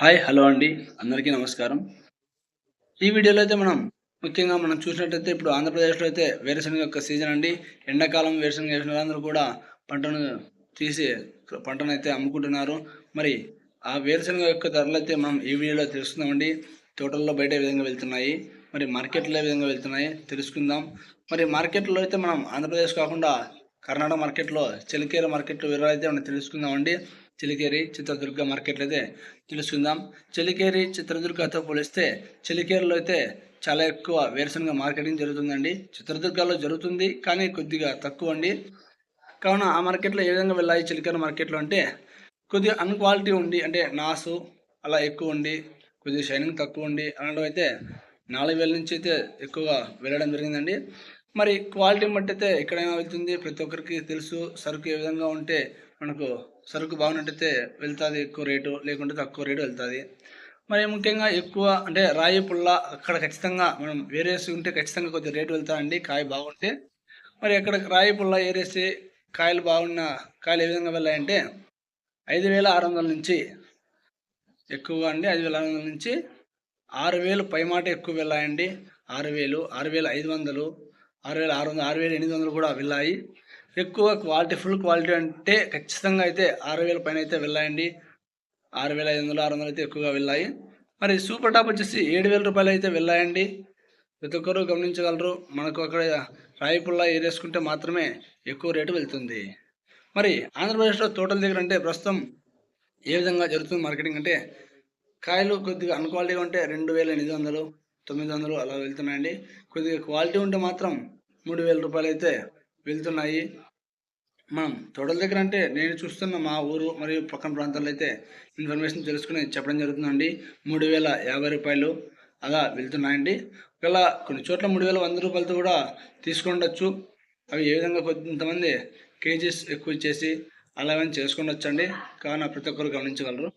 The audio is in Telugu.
హాయ్ హలో అండి. అందరికీ నమస్కారం. ఈ వీడియోలో అయితే మనం ముఖ్యంగా మనం చూసినట్టయితే ఇప్పుడు ఆంధ్రప్రదేశ్లో అయితే వేరుశనగ యొక్క సీజన్ అండి. ఎండాకాలం వేరుశనగ వేసిన వాళ్ళందరూ కూడా పంటను తీసి పంటను అయితే అమ్ముకుంటున్నారు. మరి ఆ వేరుశనగ యొక్క ధరలు అయితే మనం ఈ వీడియోలో తెలుసుకుందామండి. తోటల్లో బయట విధంగా వెళ్తున్నాయి? మరి మార్కెట్లో ఏ విధంగా వెళ్తున్నాయి? తెలుసుకుందాం. మరి మార్కెట్లో అయితే మనం ఆంధ్రప్రదేశ్ కాకుండా కర్ణాటక మార్కెట్లో చెలికేర మార్కెట్లో వివరాలు అయితే మనం తెలుసుకుందామండి. చిలికేరి చిత్రదుర్గ మార్కెట్లో అయితే తెలుసుకుందాం. చిలికేరి చిత్రదుర్గతో పోలిస్తే చిలికేరిలో అయితే చాలా ఎక్కువ వేరుశనగ మార్కెటింగ్ జరుగుతుందండి. చిత్రదుర్గలో జరుగుతుంది కానీ కొద్దిగా తక్కువ అండి. కావున ఆ మార్కెట్లో ఏ విధంగా వెళ్ళాయి చిలికేర మార్కెట్లో అంటే కొద్దిగా అన్క్వాలిటీ ఉండి అంటే నాసు అలా ఎక్కువ ఉండి కొద్దిగా షైనింగ్ తక్కువ ఉండి అనడం అయితే నాలుగు వేల నుంచి అయితే ఎక్కువగా వెళ్ళడం జరిగిందండి. మరి క్వాలిటీ బట్టి ఎక్కడైనా వెళ్తుంది ప్రతి ఒక్కరికి తెలుసు. సరుకు ఏ విధంగా ఉంటే మనకు సరుకు బాగున్నట్టయితే వెళ్తుంది ఎక్కువ రేటు లేకుంటే తక్కువ రేటు వెళ్తుంది. మరి ముఖ్యంగా ఎక్కువ అంటే రాయి పుల్ల అక్కడ ఖచ్చితంగా మనం వేరేసి ఉంటే ఖచ్చితంగా కొద్దిగా రేటు వెళ్తాయండి కాయ బాగుంటే. మరి అక్కడ రాయి పుల్ల ఏరేసి కాయలు బాగున్న కాయలు ఏ విధంగా వెళ్ళాయంటే ఐదు వేల ఆరు వందల నుంచి ఎక్కువగా అండి ఐదు వేల ఆరు వందల నుంచి ఆరు వేలు పైమాట ఎక్కువ వెళ్ళాయండి. ఆరు వేలు ఆరు వేల ఐదు వందలు ఆరు వేల ఆరు వందల ఆరు వేల ఎనిమిది వందలు కూడా వెళ్ళాయి. ఎక్కువ క్వాలిటీ ఫుల్ క్వాలిటీ అంటే ఖచ్చితంగా అయితే ఆరు వేల పైన అయితే వెళ్ళాయండి. ఆరు వేల ఐదు వందలు ఆరు వందలు అయితే ఎక్కువగా వెళ్ళాయి. మరి సూపర్ టాప్ వచ్చేసి ఏడు వేల రూపాయలు అయితే వెళ్ళాయండి. ప్రతి ఒక్కరు గమనించగలరు. మనకు అక్కడ రాయిపుల్లా ఏరేసుకుంటే మాత్రమే ఎక్కువ రేటు వెళ్తుంది. మరి ఆంధ్రప్రదేశ్లో తోటల దగ్గర అంటే ప్రస్తుతం ఏ విధంగా జరుగుతుంది మార్కెటింగ్ అంటే కాయలు కొద్దిగా అన్క్వాలిటీగా ఉంటే రెండు వేల ఎనిమిది వందలు తొమ్మిది వందలు అలా వెళ్తున్నాయండి. కొద్దిగా క్వాలిటీ ఉంటే మాత్రం మూడు వేల రూపాయలు అయితే వెళ్తున్నాయి. మనం తోటల దగ్గర అంటే నేను చూస్తున్న మా ఊరు మరియు పక్కన ప్రాంతాల్లో అయితే ఇన్ఫర్మేషన్ తెలుసుకుని చెప్పడం జరుగుతుందండి. మూడు వేల యాభై రూపాయలు అలా వెళ్తున్నాయండి. ఇలా కొన్ని చోట్ల మూడు వేల వంద రూపాయలతో కూడా తీసుకుండొచ్చు. అవి ఏ విధంగా కొంతమంది కేజీస్ ఎక్కువ ఇచ్చేసి అలా ఏమైనా చేసుకుండొచ్చండి. కావున ప్రతి ఒక్కరు గమనించగలరు.